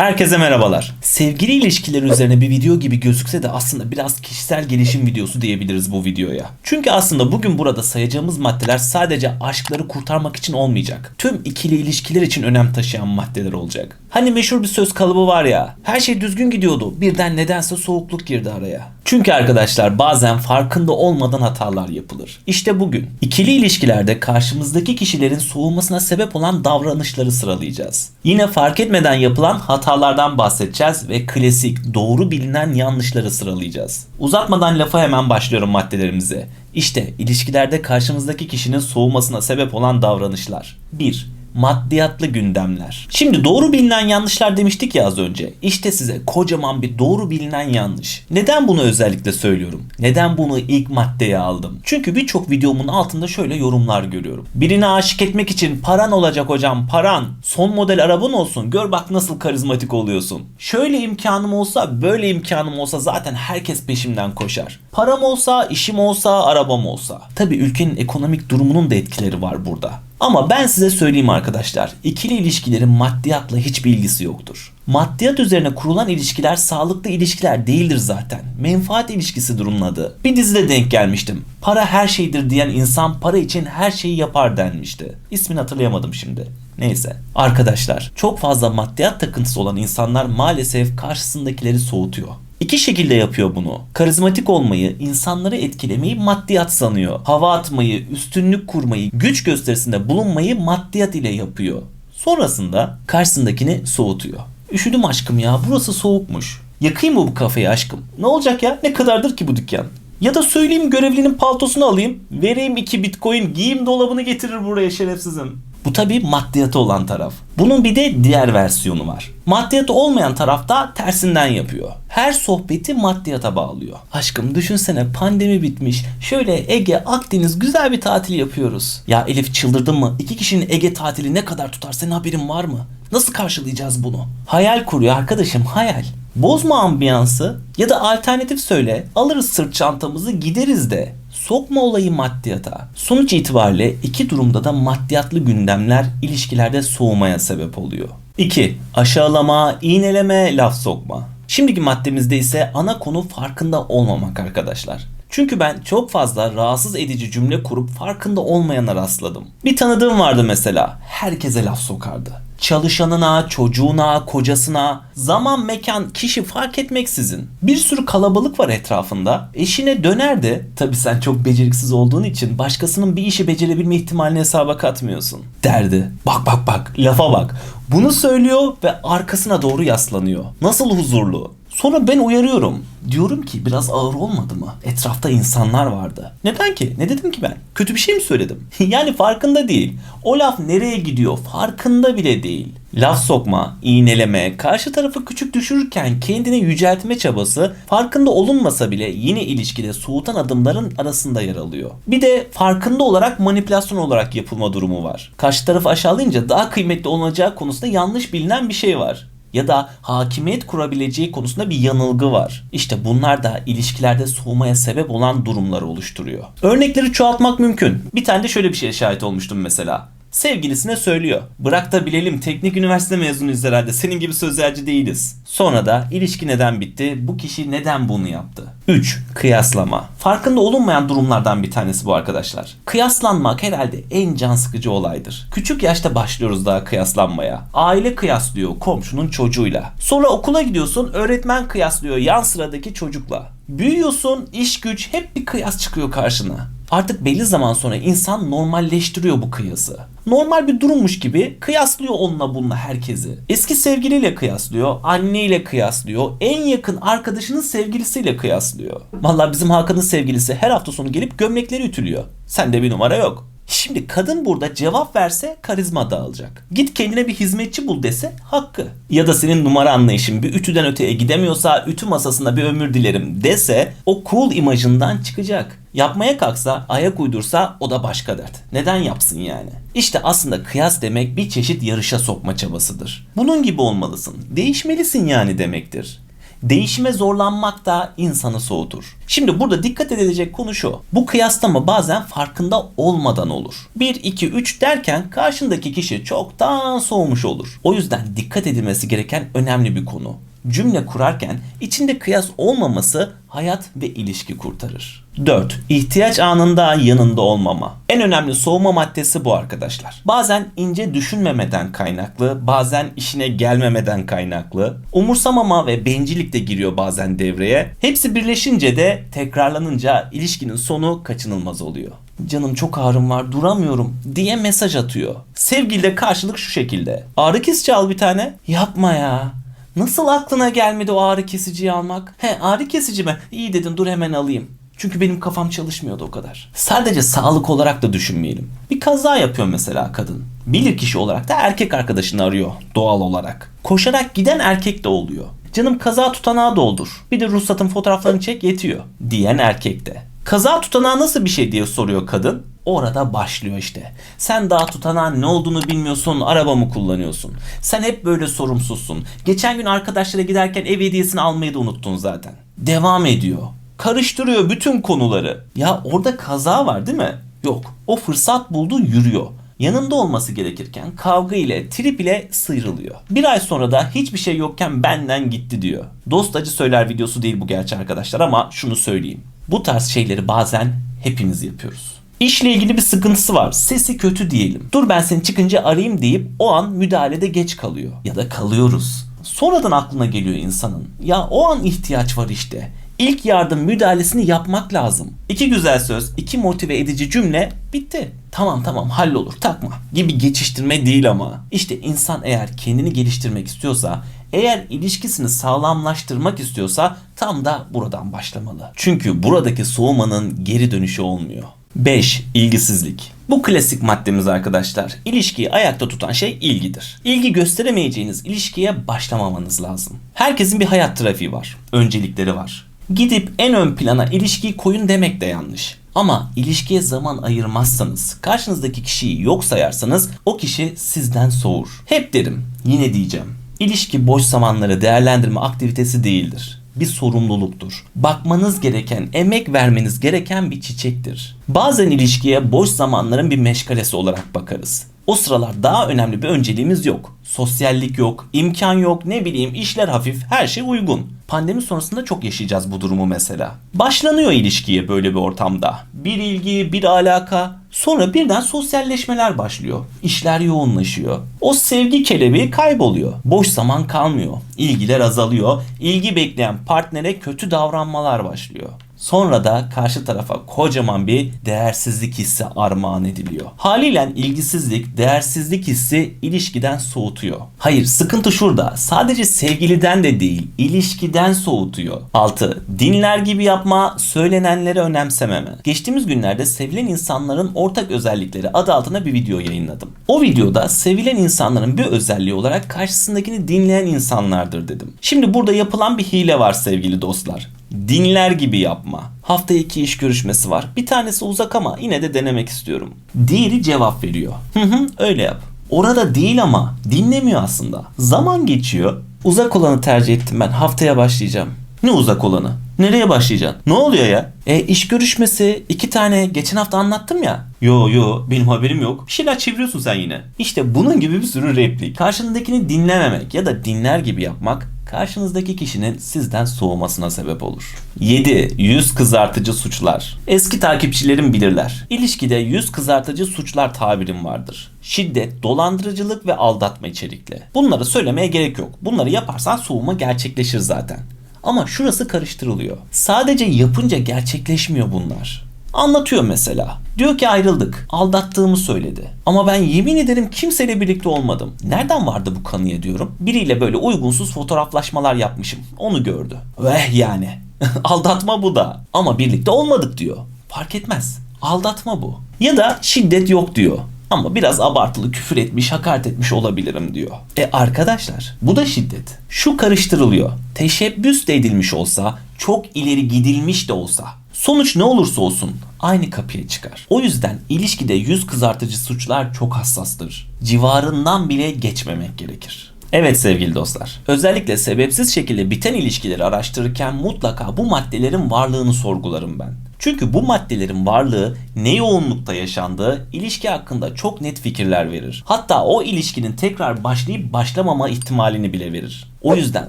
Herkese merhabalar. Sevgili ilişkileri üzerine bir video gibi gözükse de aslında biraz kişisel gelişim videosu diyebiliriz bu videoya. Çünkü aslında bugün burada sayacağımız maddeler sadece aşkları kurtarmak için olmayacak. Tüm ikili ilişkiler için önem taşıyan maddeler olacak. Hani meşhur bir söz kalıbı var ya. Her şey düzgün gidiyordu. Birden nedense soğukluk girdi araya. Çünkü arkadaşlar bazen farkında olmadan hatalar yapılır. İşte bugün ikili ilişkilerde karşımızdaki kişilerin soğumasına sebep olan davranışları sıralayacağız. Yine fark etmeden yapılan hatalardan bahsedeceğiz ve klasik doğru bilinen yanlışları sıralayacağız. Uzatmadan lafa hemen başlıyorum maddelerimize. İşte ilişkilerde karşımızdaki kişinin soğumasına sebep olan davranışlar. 1 maddiyatlı gündemler. Şimdi doğru bilinen yanlışlar demiştik ya az önce. İşte size kocaman bir doğru bilinen yanlış. Neden bunu özellikle söylüyorum? Neden bunu ilk maddeye aldım? Çünkü birçok videomun altında şöyle yorumlar görüyorum. Birine aşık etmek için paran olacak hocam paran. Son model araban olsun. Gör bak nasıl karizmatik oluyorsun. Şöyle imkanım olsa böyle imkanım olsa zaten herkes peşimden koşar. Param olsa, işim olsa, arabam olsa. Tabi ülkenin ekonomik durumunun da etkileri var burada. Ama ben size söyleyeyim arkadaşlar. ikili ilişkilerin maddiyatla hiçbir ilgisi yoktur. Maddiyat üzerine kurulan ilişkiler sağlıklı ilişkiler değildir zaten. Menfaat ilişkisidir onun adı. Bir dizide denk gelmiştim. Para her şeydir diyen insan para için her şeyi yapar denmişti. İsmini hatırlayamadım şimdi. Neyse. Arkadaşlar çok fazla maddiyat takıntısı olan insanlar maalesef karşısındakileri soğutuyor. İki şekilde yapıyor bunu. Karizmatik olmayı, insanları etkilemeyi maddiyat sanıyor. Hava atmayı, üstünlük kurmayı, güç gösterisinde bulunmayı maddiyat ile yapıyor. Sonrasında karşısındakini soğutuyor. Üşüdüm aşkım ya burası soğukmuş. Yakayım mı bu kafeyi aşkım? Ne olacak ya? Ne kadardır ki bu dükkan? Ya da söyleyeyim görevlinin paltosunu alayım. Vereyim iki bitcoin giyim dolabını getirir buraya şerefsizim. Bu tabi maddiyatı olan taraf. Bunun bir de diğer versiyonu var. Maddiyatı olmayan taraf da tersinden yapıyor. Her sohbeti maddiyata bağlıyor. Aşkım düşünsene pandemi bitmiş. Şöyle Ege, Akdeniz güzel bir tatil yapıyoruz. Ya Elif çıldırdın mı? İki kişinin Ege tatili ne kadar tutar senin haberin var mı? Nasıl karşılayacağız bunu? Hayal kuruyor arkadaşım hayal. Bozma ambiyansı ya da alternatif söyle alırız sırt çantamızı gideriz de. Sokma olayı maddiyata. Sonuç itibariyle iki durumda da maddiyatlı gündemler ilişkilerde soğumaya sebep oluyor. 2. Aşağılama, iğneleme, laf sokma. Şimdiki maddemizde ise ana konu farkında olmamak arkadaşlar. Çünkü ben çok fazla rahatsız edici cümle kurup farkında olmayana rastladım. Bir tanıdığım vardı mesela. Herkese laf sokardı. Çalışanına, çocuğuna, kocasına, zaman, mekan, kişi fark etmeksizin. Bir sürü kalabalık var etrafında. Eşine dönerdi. Tabi sen çok beceriksiz olduğun için başkasının bir işi becerebilme ihtimalini hesaba katmıyorsun. Derdi. Bak bak bak, lafa bak. Bunu söylüyor ve arkasına doğru yaslanıyor. Nasıl huzurlu. Sonra ben uyarıyorum. Diyorum ki biraz ağır olmadı mı? Etrafta insanlar vardı. Neden ki? Ne dedim ki ben? Kötü bir şey mi söyledim? yani farkında değil. O laf nereye gidiyor farkında bile değil. Laf sokma, iğneleme, karşı tarafı küçük düşürürken kendini yüceltme çabası farkında olunmasa bile yine ilişkide soğutan adımların arasında yer alıyor. Bir de farkında olarak manipülasyon olarak yapılma durumu var. Karşı tarafı aşağılayınca daha kıymetli olunacağı konusunda yanlış bilinen bir şey var ya da hakimiyet kurabileceği konusunda bir yanılgı var. İşte bunlar da ilişkilerde soğumaya sebep olan durumları oluşturuyor. Örnekleri çoğaltmak mümkün. Bir tane de şöyle bir şeye şahit olmuştum mesela. Sevgilisine söylüyor. Bırak da bilelim teknik üniversite mezunuyuz herhalde. Senin gibi sözelci değiliz. Sonra da ilişki neden bitti? Bu kişi neden bunu yaptı? 3. Kıyaslama. Farkında olunmayan durumlardan bir tanesi bu arkadaşlar. Kıyaslanmak herhalde en can sıkıcı olaydır. Küçük yaşta başlıyoruz daha kıyaslanmaya. Aile kıyaslıyor komşunun çocuğuyla. Sonra okula gidiyorsun öğretmen kıyaslıyor yan sıradaki çocukla. Büyüyorsun iş güç hep bir kıyas çıkıyor karşına. Artık belli zaman sonra insan normalleştiriyor bu kıyası. Normal bir durummuş gibi kıyaslıyor onunla bununla herkesi. Eski sevgiliyle kıyaslıyor, anneyle kıyaslıyor, en yakın arkadaşının sevgilisiyle kıyaslıyor. Vallahi bizim Hakan'ın sevgilisi her hafta sonu gelip gömlekleri ütülüyor. Sende bir numara yok. Şimdi kadın burada cevap verse karizma dağılacak. Git kendine bir hizmetçi bul dese hakkı. Ya da senin numara anlayışın bir ütüden öteye gidemiyorsa ütü masasında bir ömür dilerim dese o cool imajından çıkacak. Yapmaya kalksa, ayak uydursa o da başka dert. Neden yapsın yani? İşte aslında kıyas demek bir çeşit yarışa sokma çabasıdır. Bunun gibi olmalısın. Değişmelisin yani demektir. Değişime zorlanmak da insanı soğutur. Şimdi burada dikkat edilecek konu şu. Bu kıyaslama bazen farkında olmadan olur. 1, 2, 3 derken karşındaki kişi çoktan soğumuş olur. O yüzden dikkat edilmesi gereken önemli bir konu. Cümle kurarken içinde kıyas olmaması hayat ve ilişki kurtarır. 4. İhtiyaç anında yanında olmama. En önemli soğuma maddesi bu arkadaşlar. Bazen ince düşünmemeden kaynaklı, bazen işine gelmemeden kaynaklı, umursamama ve bencillik de giriyor bazen devreye. Hepsi birleşince de tekrarlanınca ilişkinin sonu kaçınılmaz oluyor. Canım çok ağrım var duramıyorum diye mesaj atıyor. Sevgilide karşılık şu şekilde. Ağrı kesici al bir tane. Yapma ya. Nasıl aklına gelmedi o ağrı kesiciyi almak? He ağrı kesici mi? İyi dedin dur hemen alayım. Çünkü benim kafam çalışmıyordu o kadar. Sadece sağlık olarak da düşünmeyelim. Bir kaza yapıyor mesela kadın. Bilir kişi olarak da erkek arkadaşını arıyor doğal olarak. Koşarak giden erkek de oluyor. Canım kaza tutanağı doldur. Bir de ruhsatın fotoğraflarını çek yetiyor. Diyen erkek de. Kaza tutanağı nasıl bir şey diye soruyor kadın. Orada başlıyor işte. Sen daha tutanağın ne olduğunu bilmiyorsun, araba mı kullanıyorsun? Sen hep böyle sorumsuzsun. Geçen gün arkadaşlara giderken ev hediyesini almayı da unuttun zaten. Devam ediyor. Karıştırıyor bütün konuları. Ya orada kaza var değil mi? Yok. O fırsat buldu yürüyor. Yanında olması gerekirken kavga ile, trip ile sıyrılıyor. Bir ay sonra da hiçbir şey yokken benden gitti diyor. Dost acı söyler videosu değil bu gerçi arkadaşlar ama şunu söyleyeyim. Bu tarz şeyleri bazen hepimiz yapıyoruz. İşle ilgili bir sıkıntısı var. Sesi kötü diyelim. Dur ben seni çıkınca arayayım deyip o an müdahalede geç kalıyor. Ya da kalıyoruz. Sonradan aklına geliyor insanın. Ya o an ihtiyaç var işte. İlk yardım müdahalesini yapmak lazım. İki güzel söz, iki motive edici cümle bitti. Tamam tamam hallolur takma gibi geçiştirme değil ama. İşte insan eğer kendini geliştirmek istiyorsa eğer ilişkisini sağlamlaştırmak istiyorsa tam da buradan başlamalı. Çünkü buradaki soğumanın geri dönüşü olmuyor. 5. İlgisizlik. Bu klasik maddemiz arkadaşlar. İlişkiyi ayakta tutan şey ilgidir. İlgi gösteremeyeceğiniz ilişkiye başlamamanız lazım. Herkesin bir hayat trafiği var. Öncelikleri var. Gidip en ön plana ilişkiyi koyun demek de yanlış. Ama ilişkiye zaman ayırmazsanız, karşınızdaki kişiyi yok sayarsanız o kişi sizden soğur. Hep derim, yine diyeceğim. İlişki boş zamanları değerlendirme aktivitesi değildir. Bir sorumluluktur. Bakmanız gereken, emek vermeniz gereken bir çiçektir. Bazen ilişkiye boş zamanların bir meşgalesi olarak bakarız. O sıralar daha önemli bir önceliğimiz yok. Sosyallik yok, imkan yok, ne bileyim işler hafif, her şey uygun. Pandemi sonrasında çok yaşayacağız bu durumu mesela. Başlanıyor ilişkiye böyle bir ortamda. Bir ilgi, bir alaka. Sonra birden sosyalleşmeler başlıyor. İşler yoğunlaşıyor. O sevgi kelebeği kayboluyor. Boş zaman kalmıyor. İlgiler azalıyor. İlgi bekleyen partnere kötü davranmalar başlıyor. Sonra da karşı tarafa kocaman bir değersizlik hissi armağan ediliyor. Haliyle ilgisizlik, değersizlik hissi ilişkiden soğutuyor. Hayır, sıkıntı şurada. Sadece sevgiliden de değil, ilişkiden soğutuyor. 6. Dinler gibi yapma, söylenenleri önemsememe. Geçtiğimiz günlerde sevilen insanların ortak özellikleri adı altında bir video yayınladım. O videoda sevilen insanların bir özelliği olarak karşısındakini dinleyen insanlardır dedim. Şimdi burada yapılan bir hile var sevgili dostlar. Dinler gibi yapma. Hafta iki iş görüşmesi var. Bir tanesi uzak ama yine de denemek istiyorum. Diğeri cevap veriyor. Hı hı öyle yap. Orada değil ama dinlemiyor aslında. Zaman geçiyor. Uzak olanı tercih ettim ben. Haftaya başlayacağım. Ne uzak olanı? Nereye başlayacaksın? Ne oluyor ya? E iş görüşmesi iki tane geçen hafta anlattım ya. Yo yo benim haberim yok. Bir şeyler çeviriyorsun sen yine. İşte bunun gibi bir sürü replik. Karşındakini dinlememek ya da dinler gibi yapmak karşınızdaki kişinin sizden soğumasına sebep olur. 7. Yüz kızartıcı suçlar. Eski takipçilerim bilirler. İlişkide yüz kızartıcı suçlar tabirim vardır. Şiddet, dolandırıcılık ve aldatma içerikli. Bunları söylemeye gerek yok. Bunları yaparsan soğuma gerçekleşir zaten. Ama şurası karıştırılıyor. Sadece yapınca gerçekleşmiyor bunlar. Anlatıyor mesela. Diyor ki ayrıldık. Aldattığımı söyledi. Ama ben yemin ederim kimseyle birlikte olmadım. Nereden vardı bu kanıya diyorum. Biriyle böyle uygunsuz fotoğraflaşmalar yapmışım. Onu gördü. Veh yani. Aldatma bu da. Ama birlikte olmadık diyor. Fark etmez. Aldatma bu. Ya da şiddet yok diyor. Ama biraz abartılı küfür etmiş, hakaret etmiş olabilirim diyor. E arkadaşlar bu da şiddet. Şu karıştırılıyor. Teşebbüs de edilmiş olsa, çok ileri gidilmiş de olsa Sonuç ne olursa olsun aynı kapıya çıkar. O yüzden ilişkide yüz kızartıcı suçlar çok hassastır. Civarından bile geçmemek gerekir. Evet sevgili dostlar. Özellikle sebepsiz şekilde biten ilişkileri araştırırken mutlaka bu maddelerin varlığını sorgularım ben. Çünkü bu maddelerin varlığı ne yoğunlukta yaşandığı ilişki hakkında çok net fikirler verir. Hatta o ilişkinin tekrar başlayıp başlamama ihtimalini bile verir. O yüzden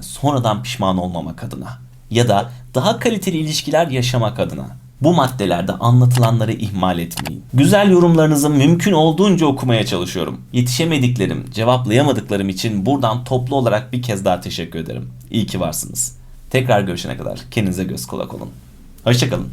sonradan pişman olmamak adına ya da daha kaliteli ilişkiler yaşamak adına bu maddelerde anlatılanları ihmal etmeyin. Güzel yorumlarınızı mümkün olduğunca okumaya çalışıyorum. Yetişemediklerim, cevaplayamadıklarım için buradan toplu olarak bir kez daha teşekkür ederim. İyi ki varsınız. Tekrar görüşene kadar kendinize göz kulak olun. Hoşçakalın.